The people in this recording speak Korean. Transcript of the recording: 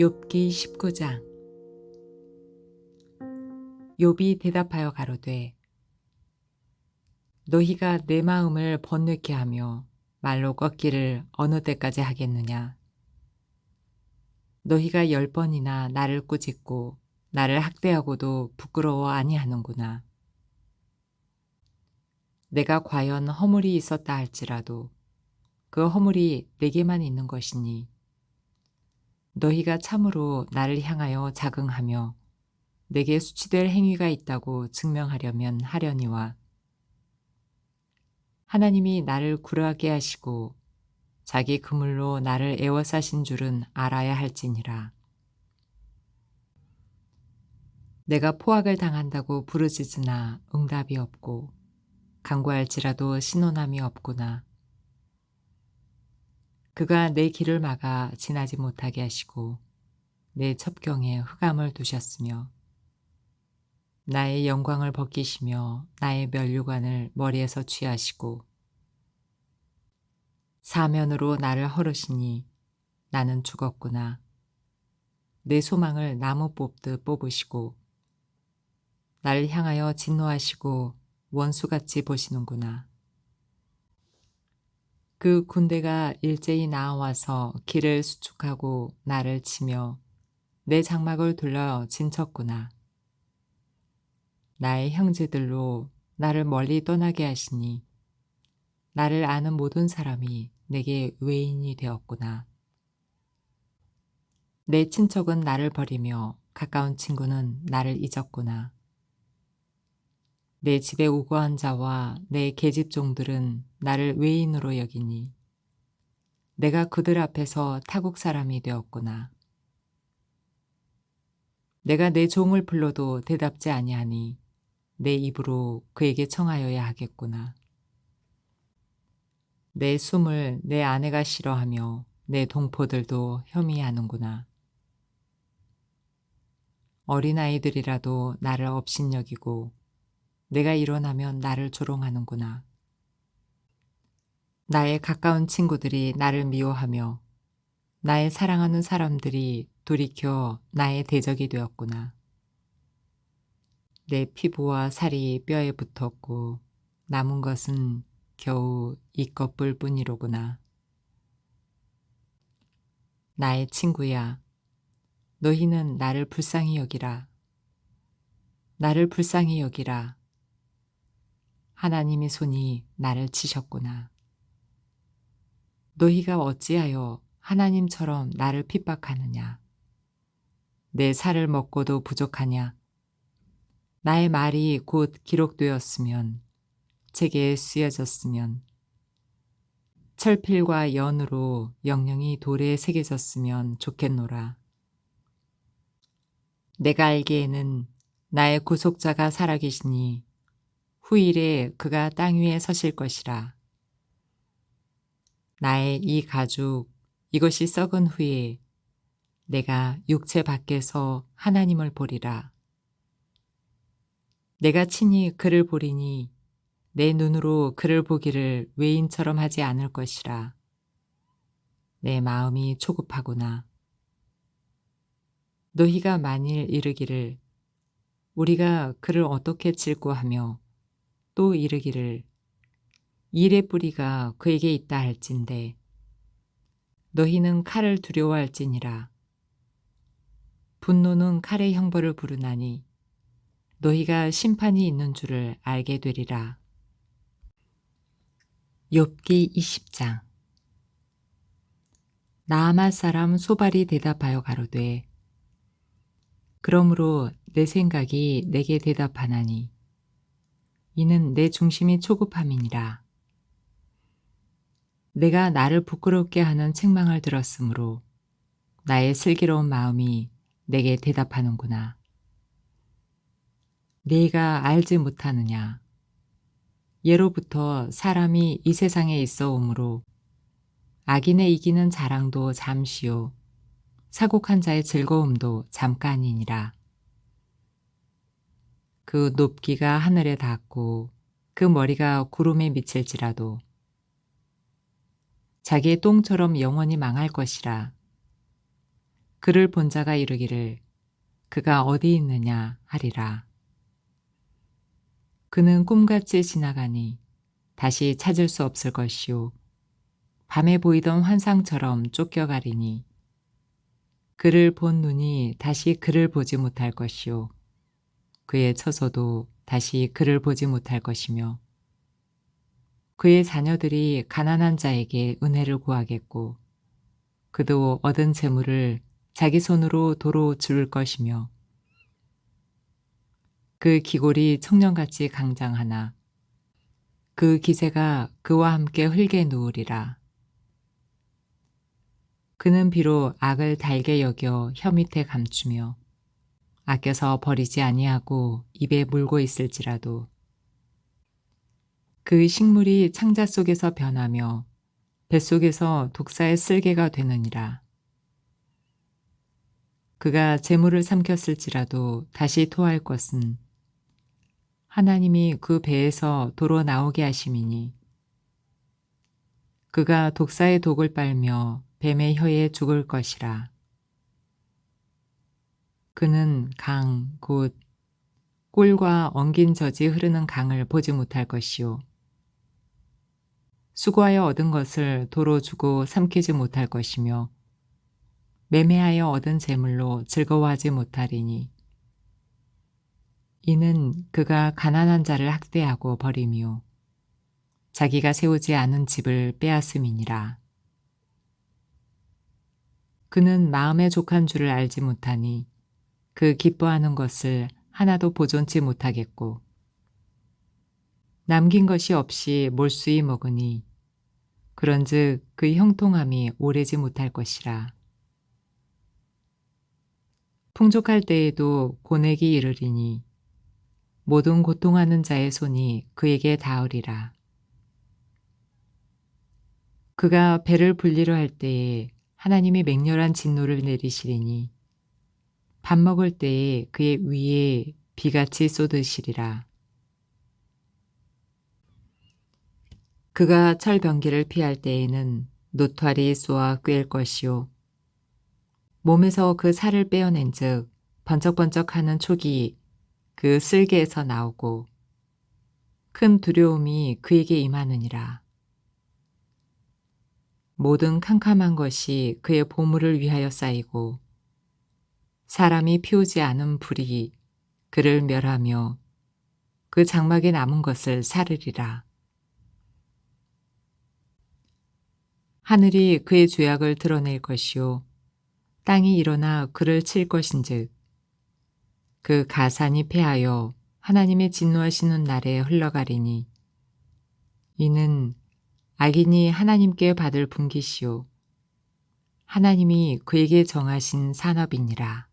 욥기 19장. 욥이 대답하여 가로되 너희가 내 마음을 번뇌케 하며 말로 꺾기를 어느 때까지 하겠느냐? 너희가 열 번이나 나를 꾸짖고 나를 학대하고도 부끄러워 아니하는구나. 내가 과연 허물이 있었다 할지라도 그 허물이 내게만 있는 것이니 너희가 참으로 나를 향하여 자긍하며 내게 수치될 행위가 있다고 증명하려면 하려니와 하나님이 나를 굴하게 하시고 자기 그물로 나를 애워싸신 줄은 알아야 할지니라. 내가 포악을 당한다고 부르짖으나 응답이 없고 간구할지라도 신호남이 없구나. 그가 내 길을 막아 지나지 못하게 하시고 내 첩경에 흑암을 두셨으며 나의 영광을 벗기시며 나의 면류관을 머리에서 취하시고 사면으로 나를 헐으시니 나는 죽었구나. 내 소망을 나무 뽑듯 뽑으시고 나를 향하여 진노하시고 원수같이 보시는구나. 그 군대가 일제히 나와서 길을 수축하고 나를 치며 내 장막을 둘러 진쳤구나. 나의 형제들로 나를 멀리 떠나게 하시니 나를 아는 모든 사람이 내게 외인이 되었구나. 내 친척은 나를 버리며 가까운 친구는 나를 잊었구나. 내 집에 우거한 자와 내 계집종들은 나를 외인으로 여기니 내가 그들 앞에서 타국 사람이 되었구나. 내가 내 종을 불러도 대답지 아니하니 내 입으로 그에게 청하여야 하겠구나. 내 숨을 내 아내가 싫어하며 내 동포들도 혐의하는구나. 어린아이들이라도 나를 업신여기고 내가 일어나면 나를 조롱하는구나. 나의 가까운 친구들이 나를 미워하며 나의 사랑하는 사람들이 돌이켜 나의 대적이 되었구나. 내 피부와 살이 뼈에 붙었고 남은 것은 겨우 이 껍을 뿐이로구나. 나의 친구야, 너희는 나를 불쌍히 여기라. 나를 불쌍히 여기라. 하나님의 손이 나를 치셨구나. 너희가 어찌하여 하나님처럼 나를 핍박하느냐? 내 살을 먹고도 부족하냐? 나의 말이 곧 기록되었으면, 책에 쓰여졌으면, 철필과 연으로 영영이 돌에 새겨졌으면 좋겠노라. 내가 알기에는 나의 구속자가 살아계시니 후일에 그가 땅 위에 서실 것이라. 나의 이 가죽, 이것이 썩은 후에 내가 육체 밖에서 하나님을 보리라. 내가 친히 그를 보리니 내 눈으로 그를 보기를 외인처럼 하지 않을 것이라. 내 마음이 초급하구나. 너희가 만일 이르기를 우리가 그를 어떻게 질구하며 또 이르기를 일의 뿌리가 그에게 있다 할진대. 너희는 칼을 두려워할지니라. 분노는 칼의 형벌을 부르나니 너희가 심판이 있는 줄을 알게 되리라. 욥기 20장. 나아말 사람 소발이 대답하여 가로되 그러므로 내 생각이 내게 대답하나니 이는 내 중심이 초급함이니라. 내가 나를 부끄럽게 하는 책망을 들었으므로 나의 슬기로운 마음이 내게 대답하는구나. 네가 알지 못하느냐. 예로부터 사람이 이 세상에 있어 오므로 악인의 이기는 자랑도 잠시요. 사곡한 자의 즐거움도 잠깐이니라. 그 높기가 하늘에 닿고 그 머리가 구름에 미칠지라도 자기의 똥처럼 영원히 망할 것이라. 그를 본 자가 이르기를 그가 어디 있느냐 하리라. 그는 꿈같이 지나가니 다시 찾을 수 없을 것이요. 밤에 보이던 환상처럼 쫓겨가리니 그를 본 눈이 다시 그를 보지 못할 것이요. 그의 처소도 다시 그를 보지 못할 것이며 그의 자녀들이 가난한 자에게 은혜를 구하겠고 그도 얻은 재물을 자기 손으로 도로 줄 것이며 그 기골이 청년같이 강장하나 그 기세가 그와 함께 흙에 누우리라. 그는 비록 악을 달게 여겨 혀 밑에 감추며 아껴서 버리지 아니하고 입에 물고 있을지라도 그 식물이 창자 속에서 변하며 뱃속에서 독사의 쓸개가 되느니라. 그가 재물을 삼켰을지라도 다시 토할 것은 하나님이 그 배에서 도로 나오게 하심이니 그가 독사의 독을 빨며 뱀의 혀에 죽을 것이라. 그는 강, 곧 꿀과 엉긴 젖이 흐르는 강을 보지 못할 것이요. 수고하여 얻은 것을 도로 주고 삼키지 못할 것이며 매매하여 얻은 재물로 즐거워하지 못하리니 이는 그가 가난한 자를 학대하고 버리며 자기가 세우지 않은 집을 빼앗음이니라. 그는 마음에 족한 줄을 알지 못하니 그 기뻐하는 것을 하나도 보존치 못하겠고 남긴 것이 없이 몰수히 먹으니 그런즉 그 형통함이 오래지 못할 것이라. 풍족할 때에도 고내기 이르리니 모든 고통하는 자의 손이 그에게 닿으리라. 그가 배를 불리려 할 때에 하나님이 맹렬한 진노를 내리시리니 밥 먹을 때에 그의 위에 비같이 쏟으시리라. 그가 철병기를 피할 때에는 노털이 쏘아 꿰일 것이요. 몸에서 그 살을 빼어낸 즉 번쩍번쩍하는 촉이 그 쓸개에서 나오고 큰 두려움이 그에게 임하느니라. 모든 캄캄한 것이 그의 보물을 위하여 쌓이고 사람이 피우지 않은 불이 그를 멸하며 그 장막에 남은 것을 사르리라. 하늘이 그의 죄악을 드러낼 것이요 땅이 일어나 그를 칠 것인즉 그 가산이 패하여 하나님의 진노하시는 날에 흘러가리니 이는 악인이 하나님께 받을 분기시요 하나님이 그에게 정하신 산업이니라.